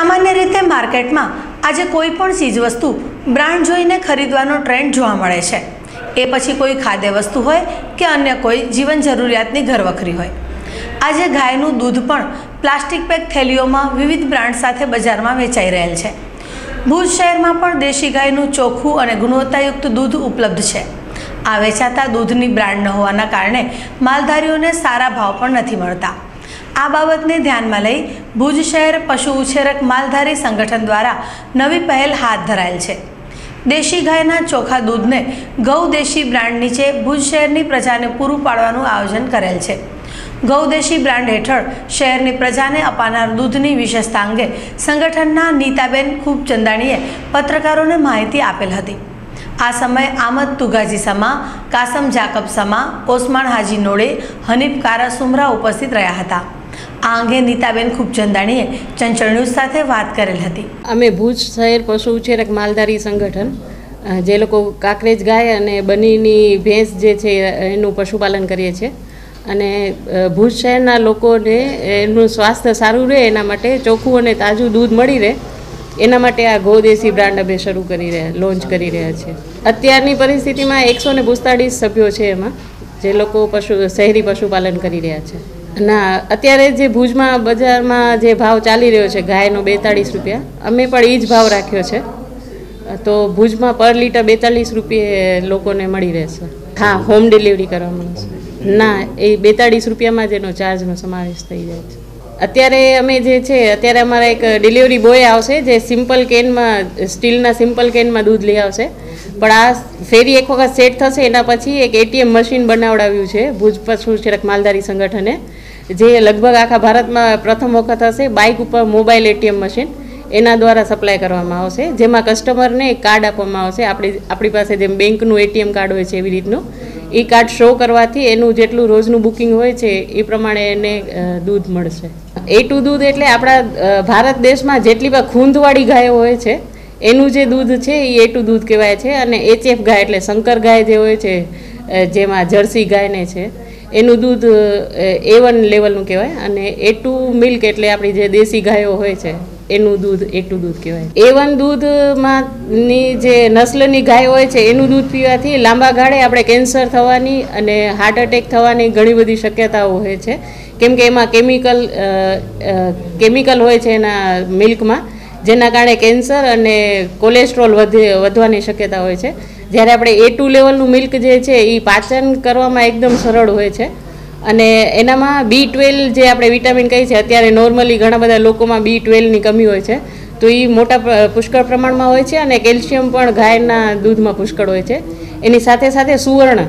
સામાન્ય રીતે માર્કેટમાં આજે કોઈ પણ ચીજવસ્તુ બ્રાન્ડ જોઈને ખરીદવાનો ટ્રેન્ડ જોવા મળે છે. એ પછી કોઈ ખાદ્ય વસ્તુ હોય કે અન્ય કોઈ જીવન જરૂરિયાતની ઘરવખરી હોય. આજે ગાયનું દૂધ પણ પ્લાસ્ટિક પેક થેલીઓમાં વિવિધ બ્રાન્ડ સાથે બજારમાં વેચાઈ રહેલ છે. ભુજ શહેરમાં પણ દેશી ગાયનું ચોખ્ખું અને ગુણવત્તાયુક્ત દૂધ ઉપલબ્ધ છે. આ વેચાતા દૂધની બ્રાન્ડ ન હોવાના કારણે માલધારીઓને સારા ભાવ પણ નથી મળતા. આ બાબતને ધ્યાનમાં લઈ ભુજ શહેર પશુ ઉછેરક માલધારી સંગઠન દ્વારા નવી પહેલ હાથ ધરાયેલ છે. દેશી ગાયના ચોખા દૂધને ગૌ દેશી બ્રાન્ડ નીચે ભુજ શહેરની પ્રજાને પૂરું પાડવાનું આયોજન કરેલ છે. ગૌદેશી બ્રાન્ડ હેઠળ શહેરની પ્રજાને અપાનાર દૂધની વિશેષતા અંગે સંગઠનના નીતાબેન ખૂબચંદાણીએ પત્રકારોને માહિતી આપેલ હતી. આ સમયે આમદ તુગાજી સમા, કાસમ જાકબ સમા ઓસમાણ હાજી નોડે હનીફ કારા સુમરા ઉપસ્થિત રહ્યા હતા. આ અંગે નીતાબેન ખૂબચંદાણીએ ચંચળ ન્યૂઝ સાથે વાત કરેલ હતી. અમે ભુજ શહેર પશુ ઉછેરક માલધારી સંગઠન જે લોકો કાંકરેજ ગાય અને બનીની ભેંસ જે છે એનું પશુપાલન કરીએ છીએ. અને ભુજ શહેરના લોકોને એનું સ્વાસ્થ્ય સારું રહે, એના માટે ચોખ્ખું અને તાજું દૂધ મળી રહે, એના માટે આ ગૌદેશી બ્રાન્ડ અમે શરૂ કરી રહ્યા, લોન્ચ કરી રહ્યા છીએ. અત્યારની પરિસ્થિતિમાં એકસો ને સભ્યો છે એમાં, જે લોકો પશુ, શહેરી પશુપાલન કરી રહ્યા છે. ના, અત્યારે જે ભુજમાં બજારમાં જે ભાવ ચાલી રહ્યો છે, ગાયનો બેતાળીસ રૂપિયા, અમે પણ એ જ ભાવ રાખ્યો છે. તો ભુજમાં પર લીટર બેતાળીસ રૂપિયે લોકોને મળી રહેશે. હા, હોમ ડિલિવરી કરવામાં આવશે ના, એ બેતાળીસ રૂપિયામાં જ એનો ચાર્જનો સમાવેશ થઈ જાય છે. અત્યારે અમે જે છે, અત્યારે અમારા એક ડિલિવરી બોય આવશે, જે સિમ્પલ કેનમાં, સ્ટીલના સિમ્પલ કેનમાં દૂધ લઈ આવશે. પણ આ ફેરી એક વખત સેટ થશે, એના પછી એક એટીએમ મશીન બનાવડાવ્યું છે, ભુજ પશુ છેડક માલધારી સંગઠને. જે લગભગ આખા ભારતમાં પ્રથમ વખત હશે, બાઇક ઉપર મોબાઈલ એટીએમ મશીન, એના દ્વારા સપ્લાય કરવામાં આવશે. જેમાં કસ્ટમરને એક કાર્ડ આપવામાં આવશે. આપણી આપણી પાસે જેમ બેંકનું એટીએમ કાર્ડ હોય છે એવી રીતનું. એ કાર્ડ શો કરવાથી એનું જેટલું રોજનું બુકિંગ હોય છે, એ પ્રમાણે એને દૂધ મળશે. એ ટુ દૂધ એટલે આપણા ભારત દેશમાં જેટલી પણ ખૂંદવાળી ગાયો હોય છે, એનું જે દૂધ છે એ એ ટુ દૂધ કહેવાય છે. અને એચએફ ગાય એટલે શંકર ગાય જે હોય છે જેમાં જર્સી ગાયને છે. એનું દૂધ એ વન લેવલનું કહેવાય અને એ ટુ મિલ્ક એટલે આપણી જે દેશી ગાયો હોય છે, એનું દૂધ એ ટુ દૂધ કહેવાય. એ વન દૂધમાં જે નસ્લની ગાય હોય છે, એનું દૂધ પીવાથી લાંબા ગાળે આપણે કેન્સર થવાની અને હાર્ટ એટેક થવાની ઘણી બધી શક્યતાઓ હોય છે. કેમ કે એમાં કેમિકલ કેમિકલ હોય છે એના મિલ્કમાં જેના કારણે કેન્સર અને કોલેસ્ટ્રોલ વધે, વધવાની શક્યતા હોય છે. જ્યારે આપણે એ ટુ લેવલનું મિલ્ક જે છે, એ પાચન કરવામાં એકદમ સરળ હોય છે. અને એનામાં બી ટ્વેલ્વ જે આપણે વિટામિન કહીએ છીએ, અત્યારે નોર્મલી ઘણા બધા લોકોમાં બી ટ્વેલ્વની કમી હોય છે. તો એ મોટા પુષ્કળ પ્રમાણમાં હોય છે અને કેલ્શિયમ પણ ગાયના દૂધમાં પુષ્કળ હોય છે. એની સાથે સાથે સુવર્ણ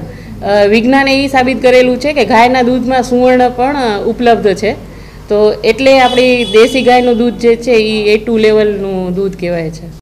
વિજ્ઞાને એ સાબિત કરેલું છે કે ગાયના દૂધમાં સુવર્ણ પણ ઉપલબ્ધ છે. તો એટલે આપણી દેશી ગાયનું દૂધ જે છે એ એ ટુ લેવલનું દૂધ કહેવાય છે.